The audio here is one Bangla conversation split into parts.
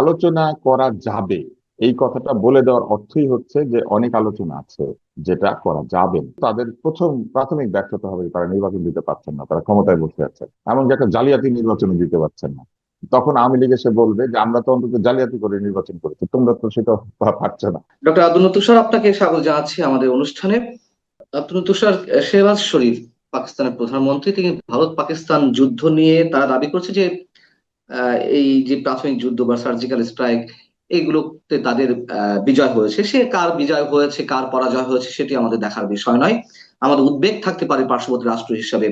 আলোচনা করা যাবে। এই কথাটা বলে দেওয়ার অর্থই হচ্ছে যে অনেক আলোচনা আছে যেটা করা যাবে তাদের প্রথম, প্রাথমিক ব্যর্থতা হবে তারা নির্বাচন দিতে পারছেন না, তারা ক্ষমতায় বসে আছেন। এমনকি একটা জালিয়াতি নির্বাচন দিতে পারছেন না। তখন আওয়ামী লীগ এসে বলবে যে, আমরা তো অন্তত জালিয়াতি করে নির্বাচন করেছি, তোমরা তো সেটা পারছ না। ডক্টর আব্দুল তুষার আপনাকে স্বাগত জানাচ্ছি আমাদের অনুষ্ঠানে। আব্দুল তুষার শেহবাজ শরীফ, পাকিস্তানের প্রধানমন্ত্রী। তিনি ভারত পাকিস্তান যুদ্ধ নিয়ে তারা দাবি করছে যে এই যে প্রাথমিক যুদ্ধ বা সার্জিক্যাল স্ট্রাইক এগুলোতে তাদের বিজয় হয়েছে। সে কার বিজয় হয়েছে, কার পরাজয় হয়েছে সেটি আমাদের দেখার বিষয় নয়। আমাদের উদ্বেগ থাকতে পারে পার্শ্ববর্তী রাষ্ট্র হিসাবে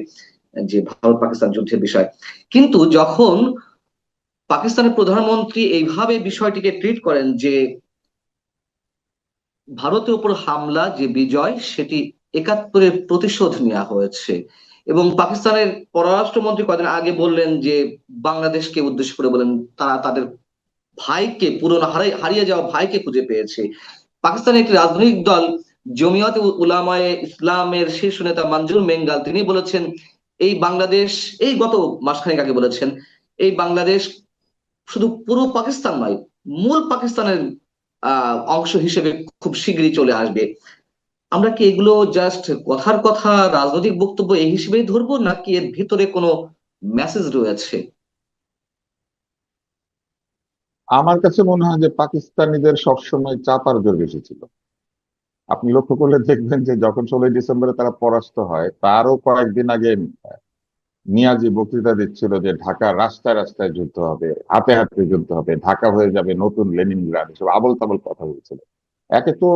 যে ভারত পাকিস্তান যুদ্ধের বিষয়। কিন্তু যখন পাকিস্তানের প্রধানমন্ত্রী এইভাবে বিষয়টিকে ট্রিট করেন যে ভারতের উপর হামলা, যে বিজয়, সেটি একাত্তরের প্রতিশোধ নেওয়া হয়েছে এবং পাকিস্তানের পররাষ্ট্রমন্ত্রী কদিন আগে বললেন যে বাংলাদেশকে উদ্দেশ্য করে বলেন, তারা তাদের ভাইকে, পুরনো হারাই, হারিয়ে যাওয়া ভাইকে খুঁজে পেয়েছে। পাকিস্তানের একটি রাজনৈতিক দল, জমিয়ত উলামায়ে ইসলামের শীর্ষ নেতা মঞ্জুর মেঙ্গাল, তিনি বলেছেন, এই বাংলাদেশ, এই গত মাসখানেক আগে বলেছেন, এই বাংলাদেশ শুধু পুরো পাকিস্তান নয়, মূল পাকিস্তানের অংশ হিসেবে খুব শীঘ্রই চলে আসবে। আমরা কি এগুলো জাস্ট কথার কথা, রাজনৈতিক বক্তব্য এই হিসেবেই ধরবো, নাকি এর ভিতরে কোনো মেসেজ রয়েছে? আমার কাছে মনে হয় যে পাকিস্তানিদের সবসময় চাপার জোর বেশি ছিল। আপনি লক্ষ্য করলে দেখবেন যে যখন ষোলোই ডিসেম্বরে তারা পরাস্ত হয়, তারও কয়েকদিন আগে নিয়াজি বক্তৃতা দিচ্ছিল যে ঢাকা রাস্তায় রাস্তায় যুদ্ধ হবে, হাতে হাতে যুদ্ধ হবে, ঢাকা হয়ে যাবে নতুন লেনিনগ্রাড এসব আবল তাবল কথা বলছিল। একে তো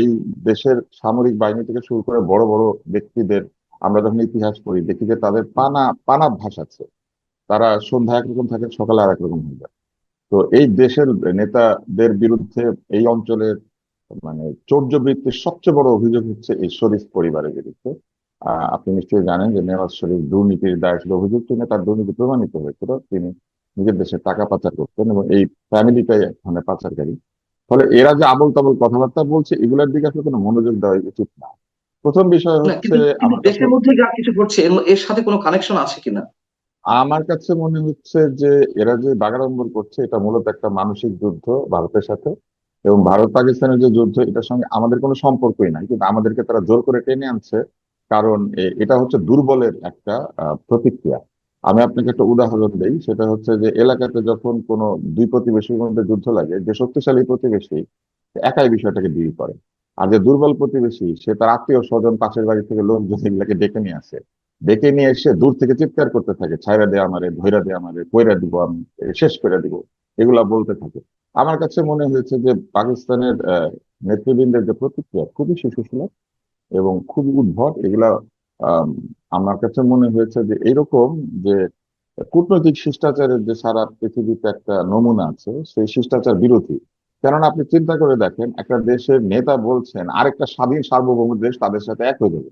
এই দেশের সামরিক বাহিনী থেকে শুরু করে বড় বড় ব্যক্তিদের আমরা যখন ইতিহাস পড়ি, দেখি যে তাদের পানা পানা পানাভ্যাস আছে। তারা সন্ধ্যা একরকম থাকে, সকালে আর একরকম হয়ে যায়। তো এই দেশের নেতাদের বিরুদ্ধে এই অঞ্চলের মানে চৌর্যবৃত্তির সবচেয়ে বড় অভিযোগ হচ্ছে এই শরীফ পরিবারের বিরুদ্ধে। আপনি নিশ্চয়ই জানেন যে নেওয়াজ শরীফ দুর্নীতির দায় ছিল অভিযুক্ত তার দুর্নীতি প্রমাণিত হয়েছিল। তিনি নিজের দেশে টাকা পাচার করতেন এবং এই ফ্যামিলিটাই মানে পাচারকারী। ফলে এরা যে আবল তাবল কথাবার্তা বলছে এগুলোর দিকে আসলে কোনো মনোযোগ দেওয়া উচিত না। প্রথম বিষয় হচ্ছে দেশের মধ্যে যা কিছু ঘটছে এর- সাথে কোনো কানেকশন আছে কিনা? আমার কাছে মনে হচ্ছে যে এরা যে বাগাড়ম্বর করছে এটা মূলত একটা মানসিক যুদ্ধ ভারতের সাথে। এবং ভারত পাকিস্তানের যে যুদ্ধ এটার সঙ্গে আমাদের কোনো সম্পর্কই নাই। কিন্তু আমাদেরকে তারা জোর করে টেনে আনছে কারণ এটা হচ্ছে দুর্বলের একটা আহ, প্রতিক্রিয়া। আমি আপনাকে একটা উদাহরণ দেই, সেটা হচ্ছে যে এলাকাতে যখন কোনো দুই প্রতিবেশীর মধ্যে যুদ্ধ লাগে, যে শক্তিশালী প্রতিবেশী একাই বিষয়টাকে ডিল করে। আর যে দুর্বল প্রতিবেশী, সে তার আত্মীয় স্বজন পাশের বাড়ি থেকে লোকজন এগুলাকে ডেকে নিয়ে আসে। ডেকে নিয়ে এসে দূর থেকে চিৎকার করতে থাকে, ছাইরা দে আমারে ধৈরা দে আমারে, কইরা দিব আমি, শেষ করে দিব, এগুলা বলতে থাকে। আমার কাছে মনে হয়েছে যে পাকিস্তানের নেতৃবৃন্দের যে প্রতিক্রিয়া, খুবই শিশুসুলভ এবং খুবই উদ্ভট, এগুলা আমার কাছে মনে হয়েছে যে এরকম যে কূটনৈতিক শিষ্টাচারের যে সারা পৃথিবীতে একটা নমুনা আছে, সেই শিষ্টাচার বিরোধী। কেননা আপনি চিন্তা করে দেখেন, একটা দেশের নেতা বলছেন, আরেকটা স্বাধীন সার্বভৌম দেশ তাদের সাথে এক হয়ে যাবে।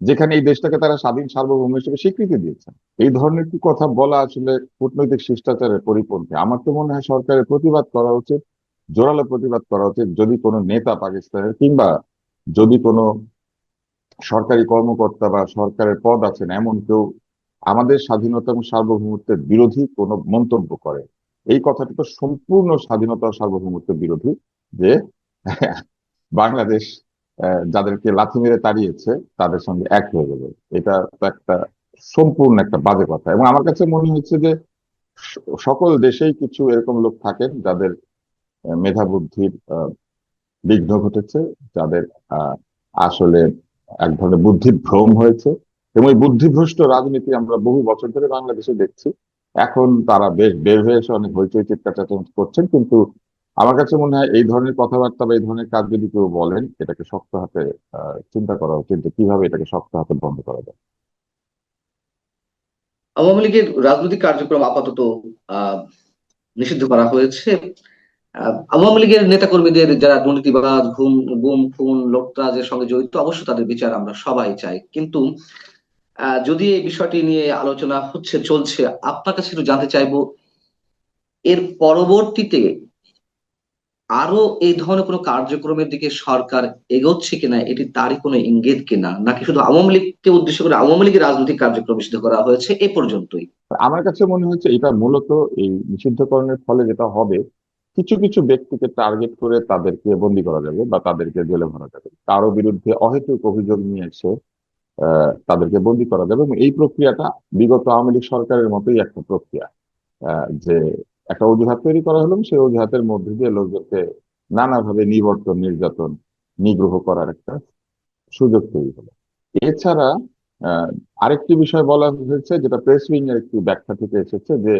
যেখানে এই দেশটাকে তারা স্বাধীন সার্বভৌম হিসেবে স্বীকৃতি দিয়েছেন এই ধরনের কি কথা বলা আসলে কূটনৈতিক শিষ্টাচারের পরিপন্থী? আমার তো মনে হয় সরকারের প্রতিবাদ করা উচিত, জোরালো প্রতিবাদ করা উচিত, যদি কোনো নেতা পাকিস্তানের কিংবা যদি কোনো সরকারি কর্মকর্তা বা সরকারের পদ আছেন এমন কেউ আমাদের স্বাধীনতা এবং সার্বভৌমত্বের বিরোধী কোনো মন্তব্য করে। এই কথাটি তো সম্পূর্ণ স্বাধীনতা সার্বভৌমত্বের বিরোধী যে বাংলাদেশ যাদেরকে লাথি মেরে তাড়িয়েছে, তাদের সঙ্গে এক হয়ে যাবে এটা তো একটা সম্পূর্ণ একটা বাজে কথা। এবং আমার কাছে মনে হচ্ছে যে সকল দেশেই কিছু এরকম লোক থাকেন যাদের মেধা বুদ্ধির বিঘ্ন ঘটেছে, যাদের আসলে এক ধরনের বুদ্ধির ভ্রম হয়েছে। এবং এই বুদ্ধিভ্রষ্ট রাজনীতি আমরা বহু বছর ধরে বাংলাদেশে দেখছি। এখন তারা বেশ বের হয়ে এসে অনেক হইচই চিৎকার চেঁচামেচি করছেন, কিন্তু আমার কাছে মনে হয় এই ধরনের কথাবার্তা বা এই ধরনের কাজ যদি কেউ বলেন, এটাকে শক্ত হাতে চিন্তা করা উচিত কীভাবে এটাকে শক্ত হাতে বন্ধ করা যায়। আওয়ামী লীগের রাজনৈতিক কার্যক্রম আপাতত নিষিদ্ধ করা হয়েছে। আওয়ামী লীগের নেতাকর্মীদের যারা দুর্নীতিবাজ ঘুম গুম, খুন, লোকরাজের সঙ্গে জড়িত অবশ্য তাদের বিচার আমরা সবাই চাই। কিন্তু যদি এই বিষয়টি নিয়ে আলোচনা হচ্ছে, চলছে, আপনার কাছে একটু জানতে চাইব, এর পরবর্তীতে আরও এই ধরনের কোনো কার্যক্রমের দিকে সরকার এগোচ্ছে কিনা, এটি তারই কোনো ইঙ্গিত কিনা, নাকি শুধু আওয়ামী লীগকে উদ্দেশ্য করে আওয়ামী লীগের রাজনৈতিক কার্যক্রম নিষিদ্ধ করা হয়েছে, এ পর্যন্তই। আমার কাছে মনে হচ্ছে এটা মূলত এই নিষিদ্ধকরণের ফলে যেটা হবে কিছু কিছু ব্যক্তিকে টার্গেট করে তাদেরকে বন্দি করা যাবে বা তাদেরকে জেলে ভরা যাবে। কারও বিরুদ্ধে অহেতুক অভিযোগ নিয়ে এসে তাদেরকে বন্দি করা যাবে এবং এই প্রক্রিয়াটা বিগত আওয়ামী লীগ সরকারের মতোই একটা প্রক্রিয়া। যে একটা অজুহাত তৈরি করা হলো সেই অজুহাতের মধ্যে দিয়ে লোকজনকে নানাভাবে নিবর্তন, নির্যাতন, নিগ্রহ করার একটা সুযোগ তৈরি হলো। এছাড়া আরেকটি বিষয় বলা হয়েছে, যেটা প্রেস উইং এর একটি ব্যাখ্যা থেকে এসেছে যে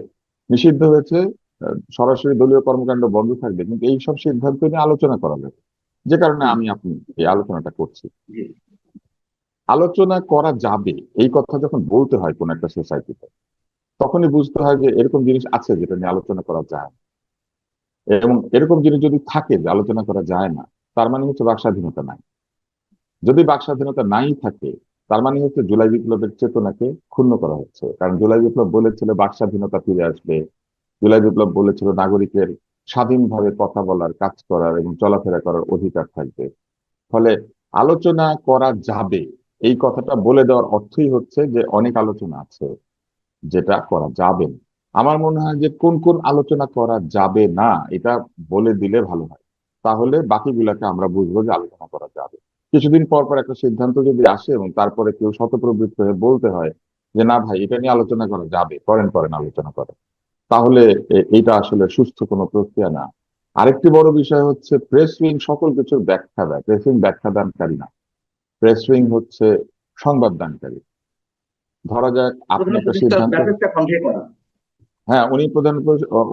নিষিদ্ধ হয়েছে সরাসরি দলীয় কর্মকাণ্ড বন্ধ থাকবে কিন্তু এই সব সিদ্ধান্ত নিয়ে আলোচনা করা যাবে। যে কারণে আমি আপনি এই আলোচনাটা করছি। আলোচনা করা যাবে এই কথা যখন বলতে হয় কোন একটা সোসাইটিতে তখনই বুঝতে হয় যে এরকম জিনিস আছে যেটা নিয়ে আলোচনা করা যায় না। এবং এরকম জিনিস যদি থাকে যে আলোচনা করা যায় না তার মানে হচ্ছে বাক স্বাধীনতা নাই। যদি বাক স্বাধীনতা নাই থাকে তার মানে হচ্ছে জুলাই বিপ্লবের চেতনাকে ক্ষুণ্ণ করা হচ্ছে। কারণ জুলাই বিপ্লব বলেছিল বাক স্বাধীনতা ফিরে আসবে জুলাই বিপ্লব বলেছিল, নাগরিকের স্বাধীনভাবে কথা বলার, কাজ করার এবং চলাফেরা করার অধিকার থাকবে। ফলে আলোচনা করা যাবে। এই কথাটা বলে দেওয়ার অর্থই হচ্ছে যে, অনেক আলোচনা আছে যেটা করা যাবে আমার মনে হয় যে, কোন কোন আলোচনা করা যাবে না, এটা বলে দিলে ভালো হয়। তাহলে বাকিগুলাকে আমরা বুঝব যে, আলোচনা করা যাবে। কিছুদিন পর পর একটা সিদ্ধান্ত যদি আসে এবং তারপরে কেউ শতপ্রবৃত্ত হয়ে বলতে হয় যে, না ভাই, এটা নিয়ে আলোচনা করা যাবে, করেন করেন, আলোচনা করেন। তাহলে এটা আসলে সুস্থ কোনো প্রক্রিয়া না। আরেকটি বড় বিষয় হচ্ছে প্রেস উইং সকল কিছুর ব্যাখ্যা দেয়। প্রেস উইং ব্যাখ্যা দানকারী না। প্রেস উইং হচ্ছে সংবাদ দানকারী। ধরা যাক আপনি একটা সিদ্ধান্ত হ্যাঁ উনি প্রধান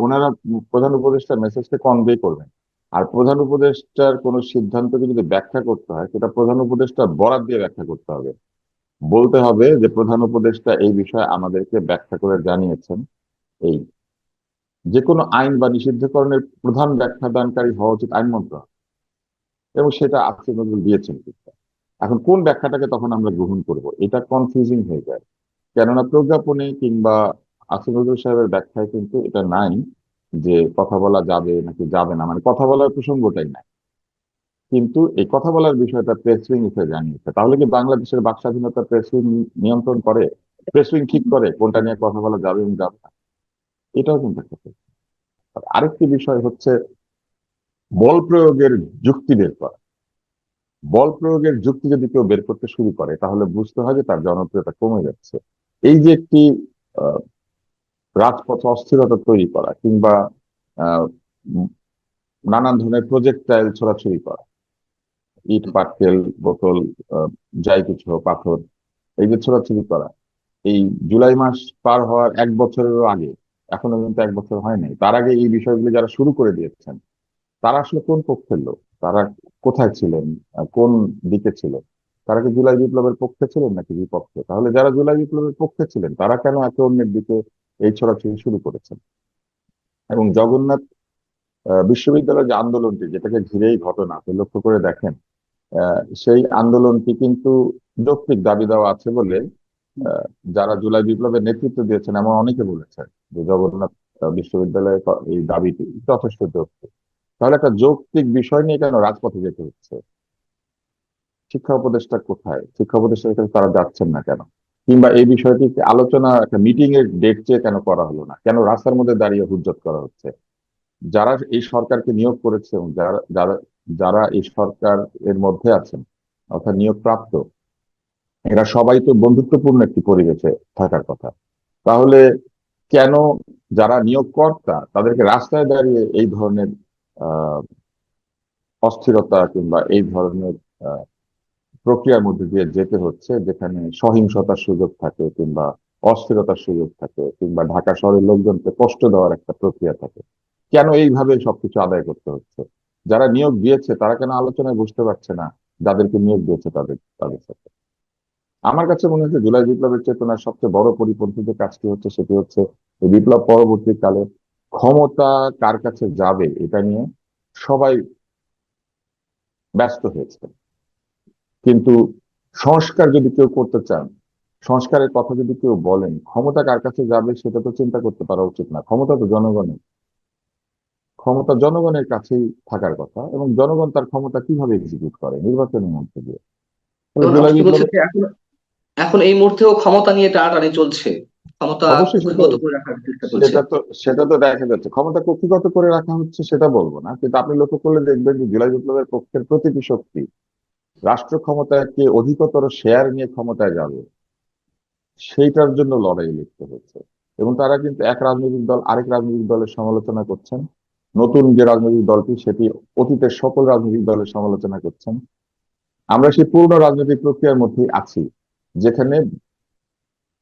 ওনারা প্রধান উপদেষ্টার মেসেজকে কনভে করবেন। আর প্রধান উপদেষ্টার কোন সিদ্ধান্তকে যদি ব্যাখ্যা করতে হয় সেটা প্রধান উপদেষ্টা বরাদ দিয়ে ব্যাখ্যা করতে হবে। বলতে হবে যে প্রধান উপদেষ্টা এই বিষয়ে আমাদেরকে ব্যাখ্যা করে জানিয়েছেন। এই যে কোনো আইন বা নিষিদ্ধকরণের প্রধান ব্যাখ্যা দানকারী হওয়া উচিত আইন মন্ত্রণালয়। এবং সেটা আসিফ নজরুল দিয়েছেন এখন কোন ব্যাখ্যাটাকে তখন আমরা গ্রহণ করব, এটা কনফিউজিং হয়ে যায়। কেননা প্রজ্ঞাপনে কিংবা আসিফ নজরুল সাহেবের ব্যাখ্যায় কিন্তু এটা নাই যে কথা বলা যাবে নাকি যাবে না। মানে কথা বলার প্রসঙ্গটাই নাই। কিন্তু এই কথা বলার বিষয়টা প্রেস উইং হিসেবে জানিয়েছে। তাহলে কি বাংলাদেশের বাক স্বাধীনতা প্রেস উইং নিয়ন্ত্রণ করে? প্রেস উইং ঠিক করে কোনটা নিয়ে কথা বলা যাবে এবং যাবে না? এটাও কিন্তু একটা আরেকটি বিষয় হচ্ছে বল প্রয়োগের যুক্তি বের করা। বল প্রয়োগের যুক্তি যদি কেউ বের করতে শুরু করে, তাহলে বুঝতে হয় যে তার জনপ্রিয়তা কমে যাচ্ছে। এই যে একটি রাজপথে অস্থিরতা তৈরি করা কিংবা নানান ধরনের প্রজেক্টাইল ছোড়াছুড়ি করা। ইট, পাটকেল, বোতল যাই কিছু পাথর, এই যে ছোড়াছুড়ি করা, এই জুলাই মাস পার হওয়ার এক বছরেরও আগে এখনও কিন্তু এক বছর হয় নাই তার আগে এই বিষয়গুলো যারা শুরু করে দিয়েছেন, তারা আসলে কোন পক্ষের লোক? তারা কোথায় ছিলেন? কোন দিকে ছিলেন তারা কি জুলাই বিপ্লবের পক্ষে ছিলেন নাকি বিপক্ষে? তাহলে যারা জুলাই বিপ্লবের পক্ষে ছিলেন, তারা কেন একে অন্যের দিকে এই ছড়াছড়ি শুরু করেছেন? এবং জগন্নাথ বিশ্ববিদ্যালয়ের যে আন্দোলনটি, যেটাকে ঘিরেই ঘটনা, আপনি লক্ষ্য করে দেখেন সেই আন্দোলনটি কিন্তু যৌক্তিক দাবি দেওয়া আছে বলে যারা জুলাই বিপ্লবের নেতৃত্ব দিয়েছেন, এমন অনেকে বলেছেন যে জগন্নাথ বিশ্ববিদ্যালয়ের এই দাবিটি যথেষ্ট যৌক্তিক। তাহলে একটা যৌক্তিক বিষয় নিয়ে কেন রাজপথে যেতে হচ্ছে? শিক্ষা উপদেষ্টা কোথায়? শিক্ষা উপদেষ্টার কাছে তারা যাচ্ছেন না কেন? কিংবা এই বিষয়টি আলোচনা, একটা মিটিং এর ডেট চেয়ে কেন করা হলো না? কেন রাস্তার মধ্যে দাঁড়িয়ে হুজ্জত করা হচ্ছে? যারা এই সরকারকে নিয়োগ করেছে যারা যারা এই সরকার এর মধ্যে আছেন, অর্থাৎ নিয়োগ প্রাপ্ত এরা সবাই তো বন্ধুত্বপূর্ণ একটি পরিবেশে থাকার কথা। তাহলে কেন যারা নিয়োগকর্তা তাদেরকে রাস্তায় দাঁড়িয়ে এই ধরনের অস্থিরতা কিংবা এই ধরনের প্রক্রিয়ার মধ্যে দিয়ে যেতে হচ্ছে, যেখানে সহিংসতার সুযোগ থাকে কিংবা অস্থিরতার সুযোগ থাকে কিংবা ঢাকা শহরের লোকজনকে কষ্ট দেওয়ার একটা প্রক্রিয়া থাকে, কেন এইভাবে সবকিছু আদায় করতে হচ্ছে? যারা নিয়োগ দিয়েছে তারা কেন আলোচনায় বুঝতে পারছে না? যাদেরকে নিয়োগ দিয়েছে তাদের তাদের সাথে। আমার কাছে মনে হচ্ছে জুলাই বিপ্লবের চেতনার সবচেয়ে বড় পরিপন্থী যে কাজটি হচ্ছে সেটি হচ্ছে বিপ্লব পরবর্তীকালে ক্ষমতা কার কাছে যাবে এটা নিয়ে সবাই ব্যস্ত হয়েছে। কিন্তু সংস্কার যদি কেউ করতে চান সংস্কারের কথা যদি কেউ বলেন ক্ষমতা কার কাছে যাবে সেটা তো চিন্তা করতে পারা উচিত না। ক্ষমতা তো জনগণের। ক্ষমতা জনগণের কাছেই থাকার কথা এবং জনগণ তার ক্ষমতা কীভাবে এক্সিকিউট করে নির্বাচনের মধ্যে দিয়ে এখন এই মুহূর্তেও ক্ষমতা নিয়ে টানাটানি চলছে। ক্ষমতা সেটা কুক্ষিগত করে রাখার চেষ্টা করছে সেটা তো সেটা তো দেখা যাচ্ছে। ক্ষমতা কক্ষিগত করে রাখা হচ্ছে সেটা বলব না। কিন্তু আপনি লক্ষ্য করলে দেখবেন যে জুলাই বিপ্লবের পক্ষের প্রতিটি শক্তি রাষ্ট্র ক্ষমতাকে অধিকতর শেয়ার নিয়ে ক্ষমতায় যাবে সেইটার জন্য লড়াই লিখতে হচ্ছে। এবং তারা কিন্তু এক রাজনৈতিক দল আরেক রাজনৈতিক দলের সমালোচনা করছেন। নতুন যে রাজনৈতিক দলটি সেটি অতীতের সকল রাজনৈতিক দলের সমালোচনা করছেন। আমরা সেই পূর্ণ রাজনৈতিক প্রক্রিয়ার মধ্যেই আছি। যেখানে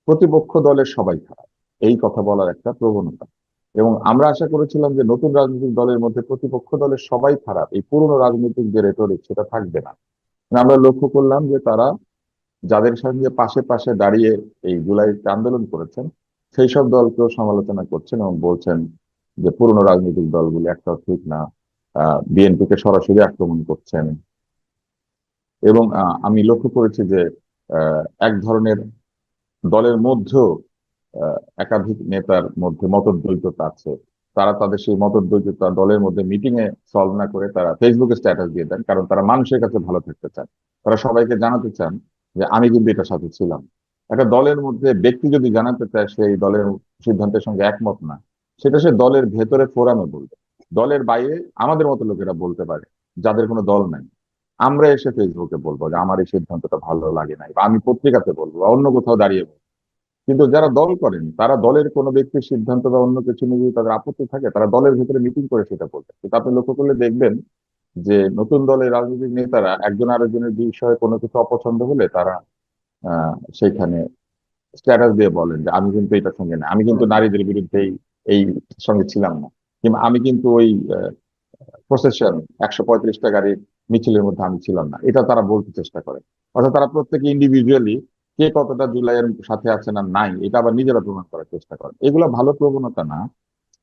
প্রতিপক্ষ দলের সবাই খারাপ। এই কথা বলার একটা প্রবণতা। এবং আমরা আশা করেছিলাম যে নতুন রাজনৈতিক দলের মধ্যে প্রতিপক্ষ দলের সবাই খারাপ। এই পুরনো রাজনৈতিক যে রেটরিক সেটা থাকবে না। আমরা লক্ষ্য করলাম যে তারা যাদের সঙ্গে পাশে পাশে দাঁড়িয়ে এই জুলাইতে আন্দোলন করেছেন, সেই সব দলকেও সমালোচনা করছেন এবং বলছেন যে পুরনো রাজনৈতিক দলগুলি একটাও ঠিক না। বিএনপিকে সরাসরি আক্রমণ করছেন। এবং আমি লক্ষ্য করেছি যে এক ধরনের দলের মধ্যেও একাধিক নেতার মধ্যে মতদ্বৈততা আছে। তারা তাদের সেই মতদ্বৈততা দলের মধ্যে মিটিং এ সলভ না করে তারা ফেসবুকে স্ট্যাটাস দিয়ে দেন, কারণ তারা মানুষের কাছে ভালো থাকতে চান। তারা সবাইকে জানাতে চান যে, আমি কিন্তু এটার সাথে ছিলাম। একটা দলের মধ্যে ব্যক্তি যদি জানাতে চায় সেই দলের সিদ্ধান্তের সঙ্গে একমত না। সেটা সে দলের ভেতরে ফোরামে বলবে। দলের বাইরে আমাদের মতো লোকেরা বলতে পারে, যাদের কোনো দল নাই। আমরা এসে ফেসবুকে বলব যে আমার এই সিদ্ধান্তটা ভালো লাগে নাই, বা আমি পত্রিকাতে বলব, বা অন্য কোথাও দাঁড়িয়ে বলব। কিন্তু যারা দল করেন, তারা দলের কোনো ব্যক্তির সিদ্ধান্ত বা অন্য কিছু নিয়ে যদি তাদের আপত্তি থাকে, তারা দলের ভিতরে মিটিং করে সেটা বলবে। কিন্তু আপনি লক্ষ্য করলে দেখবেন যে নতুন দলের রাজনৈতিক নেতারা একজন আরেকজনের বিষয়ে কোনো কিছু অপছন্দ হলে তারা, আহ সেইখানে স্ট্যাটাস দিয়ে বলেন যে আমি কিন্তু এটার সঙ্গে না, আমি কিন্তু নারীদের বিরুদ্ধে এই সঙ্গে ছিলাম না। কিংবা আমি কিন্তু ওই প্রসেশন একশো পঁয়ত্রিশটা গাড়ির মিছিলের মধ্যে আমি ছিলাম না। এটা তারা বলতে চেষ্টা করে। অর্থাৎ তারা প্রত্যেকে ইন্ডিভিজুয়ালি কে কতটা জুলাইয়ের সাথে আছে না নাই, এটা আবার নিজেরা প্রমাণ করার চেষ্টা করে। এগুলো ভালো প্রবণতা না।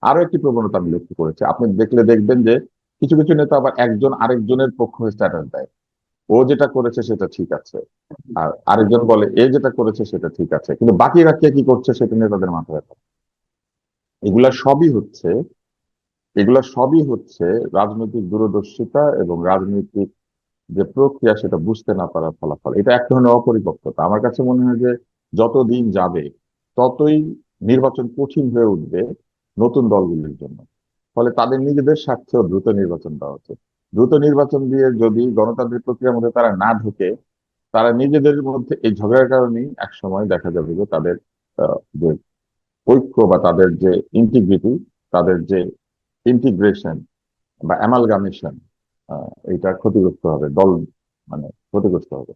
আরও একটি প্রবণতা আমি লক্ষ্য করেছি। আপনি দেখলে দেখবেন যে কিছু কিছু নেতা আবার একজন আরেকজনের পক্ষ হয়ে স্ট্যাটাস দেয়। ও যেটা করেছে সেটা ঠিক আছে। আর আরেকজন বলে, এ যেটা করেছে সেটা ঠিক আছে। কিন্তু বাকিরা কে কি করছে সেটা নিয়ে তাদের মাথায় ব্যথা। এগুলা সবই হচ্ছে এগুলা সবই হচ্ছে রাজনৈতিক দূরদর্শিতা এবং রাজনৈতিক যে প্রক্রিয়া সেটা বুঝতে না পারার ফলাফল। এটা এক ধরনের অপরিপক্কতা। আমার কাছে মনে হয় যে যত দিন যাবে, ততই নির্বাচন কঠিন হয়ে উঠবে নতুন দলগুলির জন্য। ফলে তাদের নিজেদের স্বার্থেও দ্রুত নির্বাচন দেওয়া উচিত দ্রুত নির্বাচন দিয়ে যদি গণতান্ত্রিক প্রক্রিয়ার মধ্যে তারা না ঢুকে, তারা নিজেদের মধ্যে এই ঝগড়ার কারণেই এক সময় দেখা যাবে যে তাদের যে ঐক্য বা তাদের যে ইন্টিগ্রিটি তাদের যে ইন্টিগ্রেশন বা অ্যামালগামেশন এটা ক্ষতিগ্রস্ত হবে দল মানে ক্ষতিগ্রস্ত হবে।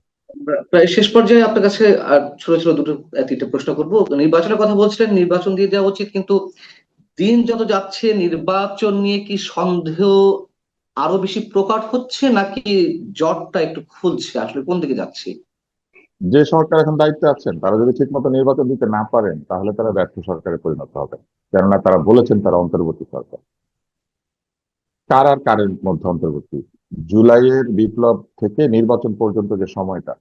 প্রায় শেষ পর্যায়ে আপনার কাছে আর ছোট ছোট দুটো তিনটে প্রশ্ন করব। নির্বাচনের কথা বলছিলেন নির্বাচন দিয়ে দেওয়া উচিত কিন্তু দিন যত যাচ্ছে নির্বাচন নিয়ে কি সন্দেহ আরও বেশি প্রকট হচ্ছে নাকি জটটা একটু খুলছে? আসলে কোন দিকে যাচ্ছে? যে সরকার এখন দায়িত্বে আছেন তারা যদি ঠিক মতো নির্বাচন দিতে না পারেন তাহলে তারা ব্যর্থ সরকারে পরিণত হবে। কেননা তারা বলেছেন তারা অন্তর্বর্তী সরকার। কার আর কারের মধ্যে অন্তর্বর্তী জুলাইয়ের বিপ্লব থেকে নির্বাচন পর্যন্ত যে সময়টা,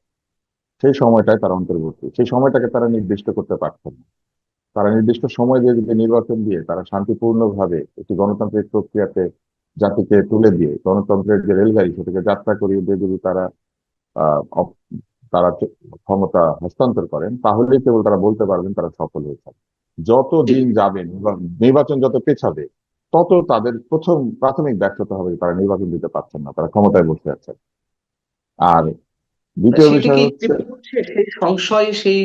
সেই সময়টায় তারা অন্তর্বর্তী সেই সময়টাকে তারা নির্দিষ্ট করতে পারছেন না। তারা নির্দিষ্ট সময় দিয়ে যদি নির্বাচন দিয়ে তারা শান্তিপূর্ণভাবে একটি গণতান্ত্রিক প্রক্রিয়াতে জাতিকে তুলে দিয়ে, গণতন্ত্রের যে রেলগাড়ি সেটাকে যাত্রা করিয়ে দিয়ে যদি তারা তারা ক্ষমতা হস্তান্তর করেন, তাহলেই কেবল তারা বলতে পারবেন তারা সফল হয়েছে যত দিন যাবে নির্বাচন যত পেছাবে তত তাদের প্রথম প্রাথমিক ব্যর্থতা হবে তারা নির্বাচন দিতে পারছেন না তারা ক্ষমতায় বসে আছেন। আর দ্বিতীয় বিষয় হচ্ছে সেই সংশয় সেই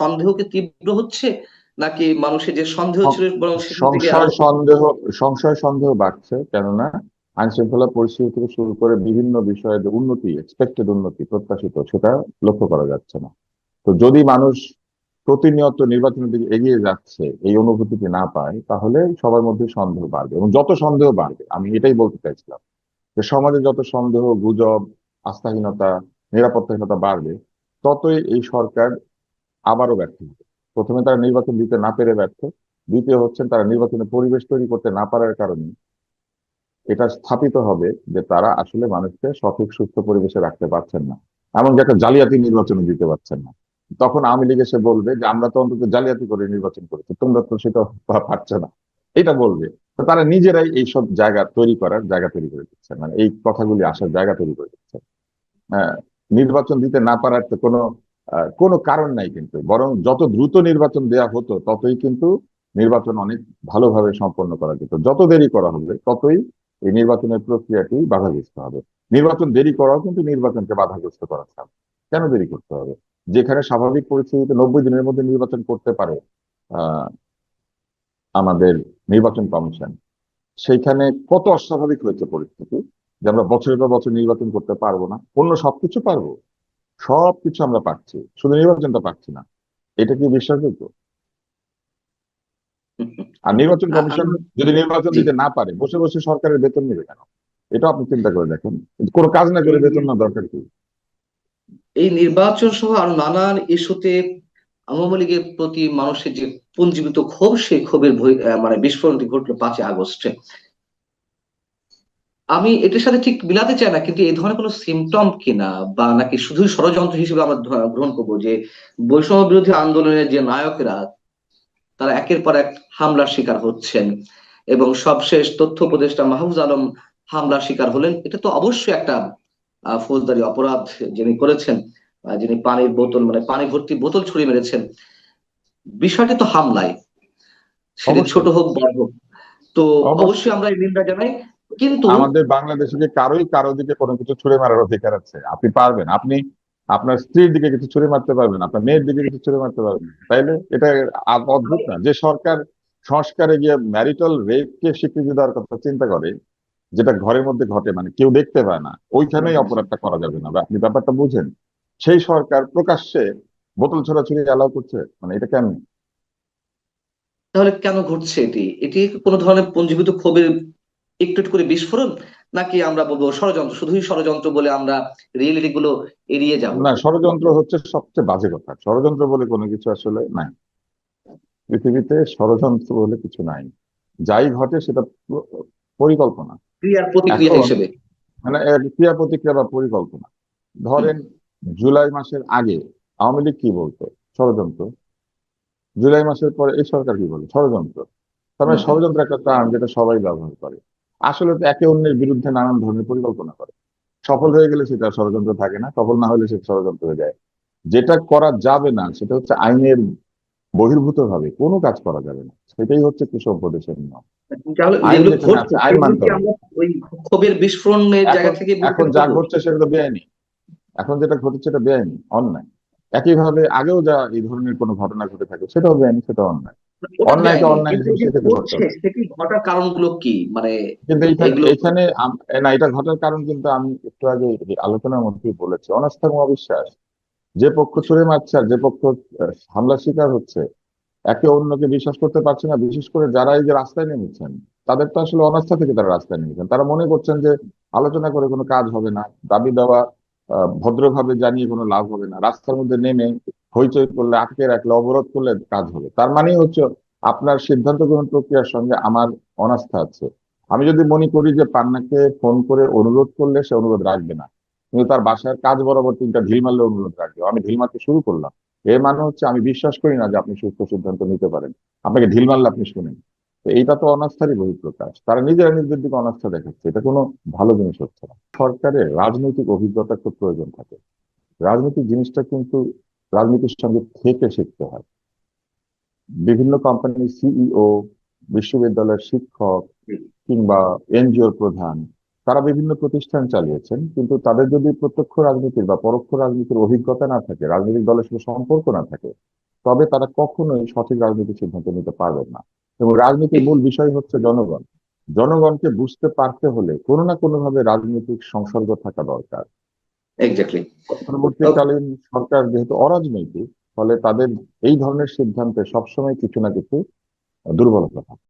সন্দেহ কি তীব্র হচ্ছে? নাকি মানুষের যে সন্দেহ ছিল সংশয় সন্দেহ সংশয় সন্দেহ বাড়ছে কেননা আইন শৃঙ্খলা পরিস্থিতি থেকে শুরু করে বিভিন্ন বিষয়ে যে উন্নতি এক্সপেক্টেড উন্নতি প্রত্যাশিত সেটা লক্ষ্য করা যাচ্ছে না। তো যদি মানুষ প্রতিনিয়ত নির্বাচনের দিকে এগিয়ে যাচ্ছে, এই অনুভূতিটি না পায়, তাহলে সবার মধ্যে সন্দেহ বাড়বে এবং যত সন্দেহ বাড়বে, আমি এটাই বলতে চাইছিলাম যে সমাজে যত সন্দেহ, গুজব, আস্থাহীনতা, নিরাপত্তাহীনতা বাড়বে, ততই এই সরকার আবারও ব্যর্থ হবে। প্রথমে তারা নির্বাচন দিতে না পেরে ব্যর্থ, দ্বিতীয় হচ্ছেন তারা নির্বাচনে পরিবেশ তৈরি করতে না পারার কারণে এটা স্থাপিত হবে যে তারা আসলে মানুষকে সঠিক, সুস্থ পরিবেশে রাখতে পারছেন না, এমনকি একটা জালিয়াতি নির্বাচনে দিতে পারছেন না। তখন আওয়ামী লীগ এসে বলবে যে, আমরা তো অন্তত জালিয়াতি করে নির্বাচন করেছি, তোমরা তো সেটা পারছ না। এটা বলবে। তো তারা নিজেরাই এইসব জায়গা তৈরি করার জায়গা তৈরি করে দিচ্ছে। মানে এই কথাগুলি আসার জায়গা তৈরি করে দিচ্ছে। হ্যাঁ নির্বাচন দিতে না পারার তো কোনো কোনো কারণ নাই কিন্তু। বরং যত দ্রুত নির্বাচন দেয়া হতো, ততই কিন্তু নির্বাচন অনেক ভালোভাবে সম্পন্ন করা যেত। যত দেরি করা হবে, ততই এই নির্বাচনের প্রক্রিয়াটি বাধাগ্রস্ত হবে। নির্বাচন দেরি করাও কিন্তু নির্বাচনকে বাধাগ্রস্ত করা ছাড়। কেন দেরি করতে হবে? যেখানে স্বাভাবিক পরিস্থিতিতে নব্বই দিনের মধ্যে নির্বাচন করতে পারে আমাদের নির্বাচন কমিশন, সেইখানে কত অস্বাভাবিক হয়েছে পরিস্থিতি যে আমরা বছরের পর বছর নির্বাচন করতে পারব না? অন্য সবকিছু পারব। সবকিছু আমরা পাচ্ছি শুধু নির্বাচনটা পাচ্ছি না। এটা কি বিশ্বাসযোগ্য? আর নির্বাচন কমিশন যদি নির্বাচন দিতে না পারে, বসে বসে সরকারের বেতন নেবে কেন? এটা আপনি চিন্তা করে দেখেন। কোনো কাজ না করে বেতন না দরকার কি? এই নির্বাচন সহ আরও নানান ইস্যুতে আওয়ামী লীগের প্রতি মানুষের যে পুঞ্জীবিত ক্ষোভ, সেই ক্ষোভের মানে বিস্ফোরণটি ঘটলো পাঁচই আগস্টে। আমি এটার সাথে ঠিক মিলাতে চাই না, কিন্তু এই ধরনের কোনো সিমটম কিনা বা নাকি শুধু ষড়যন্ত্র হিসেবে আমরা গ্রহণ করব যে বৈষম্য বিরোধী আন্দোলনের যে নায়কেরা, তারা একের পর এক হামলার শিকার হচ্ছেন এবং সবশেষ তথ্য উপদেষ্টা মাহফুজ আলম হামলার শিকার হলেন। এটা তো অবশ্যই একটা ফৌজদারি অপরাধ যিনি করেছেন যিনি পানির বোতল মানে পানি ভর্তি বোতল ছুড়ে মেরেছেন বিষয়টি তো হামলায়। সেটা ছোট হোক বড় হোক। তো অবশ্যই। আমরা এই নিন্দা জানাই কিন্তু আমাদের বাংলাদেশে কারোই কারও দিকে কোনো কিছু ছুড়ে মারার অধিকার আছে? আপনি পারবেন। আপনি আপনার স্ত্রীর দিকে কিছু ছুড়ে মারতে পারবেন আপনার মেয়ের দিকে কিছু ছুড়ে মারতে পারবেন। তাইলে এটা অদ্ভুত না। যে সরকার সংস্কারে গিয়ে ম্যারিটাল রেপকে স্বীকৃতি দেওয়ার কথা চিন্তা করে যেটা ঘরের মধ্যে ঘটে মানে কেউ দেখতে পায় না ওইখানেই অপরাধটা করা যাবে না। আপনি ব্যাপারটা বুঝেন। সেই সরকার প্রকাশ্যে বোতল ছোড়াছুড়ি অ্যালাউ করছে? মানে এটা কেন? তাহলে কেন ঘটছে এটি? এটি কোনো ধরনের পুঞ্জীভূত ক্ষোভের একটু একটু করে বিস্ফোরণ? নাকি আমরা বলব ষড়যন্ত্র? শুধুই ষড়যন্ত্র বলে আমরা রিয়েলিটি গুলো এড়িয়ে যাব? না ষড়যন্ত্র হচ্ছে সবচেয়ে বাজে কথা। ষড়যন্ত্র বলে কোনো কিছু আসলে নাই। পৃথিবীতে ষড়যন্ত্র বলে কিছু নাই। যাই ঘটে সেটা পরিকল্পনা। ক্রিয়ার প্রতিক্রিয়া হিসেবে। মানে ক্রিয়া প্রতিক্রিয়া বা পরিকল্পনা। ধরেন জুলাই মাসের আগে আওয়ামী লীগ কি বলতো? ষড়যন্ত্র। জুলাই মাসের পরে এই সরকার কি বলে ষড়যন্ত্র। তার মানে ষড়যন্ত্র একটা টার্ম যেটা সবাই ব্যবহার করে। আসলে তো একে অন্যের বিরুদ্ধে নানান ধরনের পরিকল্পনা করে। সফল হয়ে গেলে সেটা ষড়যন্ত্র থাকে না সফল না হলে সেটা ষড়যন্ত্র হয়ে যায়। যেটা করা যাবে না সেটা হচ্ছে আইনের বহির্ভূত ভাবে কোনো কাজ করা যাবে না। সেটাই হচ্ছে কৃষক উপদেশের নিয়ম। সেগুলো ক্ষোভের বিস্ফোরণের জায়গা এখন- থেকে এখন যা ঘটছে সেটা তো বেআইনি। এখন যেটা ঘটেছে সেটা বেআইনি অন্যায়। একইভাবে আগেও যা এই ধরনের কোনো ঘটনা ঘটে থাকে সেটাও বেআইনি সেটা অন্যায়। অন্যায়কে অন্যায় হবে। সেটি ঘটার কারণগুলো কি? মানে কিন্তু এখানে না এটা ঘটার কারণ কিন্তু আমি একটু আগে আলোচনার মধ্যেই বলেছি। অনাস্থা এবং অবিশ্বাস। যে পক্ষ ছুড়ে মারছে আর যে পক্ষ আহ, হামলার শিকার হচ্ছে একে অন্যকে বিশ্বাস করতে পারছে না বিশেষ করে যারা এই যে রাস্তায় নেমেছেন তাদের তো আসলে অনাস্থা থেকে তারা রাস্তায় নেমেছেন। তারা মনে করছেন যে আলোচনা করে কোনো কাজ হবে না দাবি দেওয়া ভদ্রভাবে জানিয়ে কোনো লাভ হবে না রাস্তার মধ্যে নেমে হইচই করলে আটকে রাখলে অবরোধ করলে কাজ হবে। তার মানে হচ্ছে আপনার সিদ্ধান্ত গ্রহণ প্রক্রিয়ার সঙ্গে আমার অনাস্থা আছে। আমি যদি মনে করি যে পান্নাকে ফোন করে অনুরোধ করলে সে অনুরোধ রাখবে না কিন্তু তার বাসার কাজ বরাবর তিনটা ঢিল মারলে অনুরোধ রাখবে আমি ঢিল মারতে শুরু করলাম। এর মানে হচ্ছে আমি বিশ্বাস করি না যে আপনি সুস্থ সিদ্ধান্ত নিতে পারেন। আপনাকে ঢিল মারলে আপনি শুনেন। তো এইটা তো অনাস্থারই বহিঃপ্রকাশ। তারা নিজেরা নিজেদের দিকে অনাস্থা দেখাচ্ছে। এটা কোনো ভালো জিনিস হচ্ছে না। সরকারের রাজনৈতিক অভিজ্ঞতা খুব প্রয়োজন থাকে। রাজনৈতিক জিনিসটা কিন্তু রাজনীতির সঙ্গে থেকে শিখতে হয়। বিভিন্ন কোম্পানির সিইও বিশ্ববিদ্যালয়ের শিক্ষক কিংবা এনজিওর প্রধান তারা বিভিন্ন প্রতিষ্ঠান চালিয়েছেন কিন্তু তাদের যদি প্রত্যক্ষ রাজনীতির বা পরোক্ষ রাজনীতির অভিজ্ঞতা না থাকে রাজনৈতিক দলের সাথে সম্পর্ক না থাকে তবে তারা কখনোই সঠিক রাজনৈতিক সিদ্ধান্ত নিতে পারবেন না। এবং রাজনীতির মূল বিষয় হচ্ছে জনগণ। জনগণকে বুঝতে পারতে হলে কোনো না কোনো ভাবে রাজনৈতিক সংসর্গ থাকা দরকার। পরবর্তীকালীন সরকার যেহেতু অরাজনৈতিক ফলে তাদের এই ধরনের সিদ্ধান্তে সবসময় কিছু না কিছু দুর্বলতা থাকে।